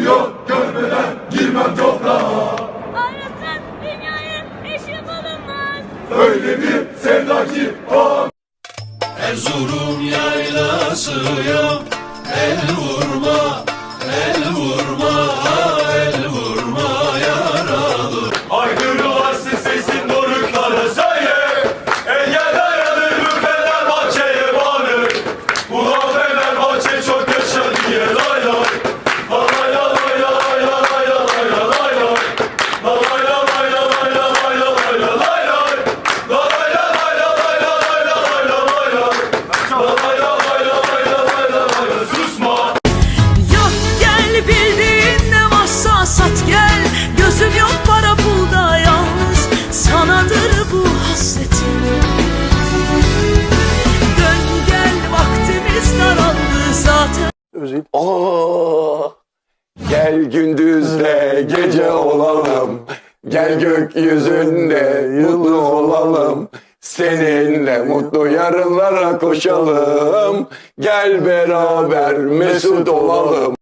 diyor görmeden girmem toprağa. Arasın dünyayı eşim alınmaz. Öyle bir sevda ki o. Erzurum yaylasıya el vurma, el vurma. Özil. Gel gündüzle gece olalım. Gel gökyüzünde mutlu olalım. Seninle mutlu yarınlara koşalım. Gel beraber mesut olalım.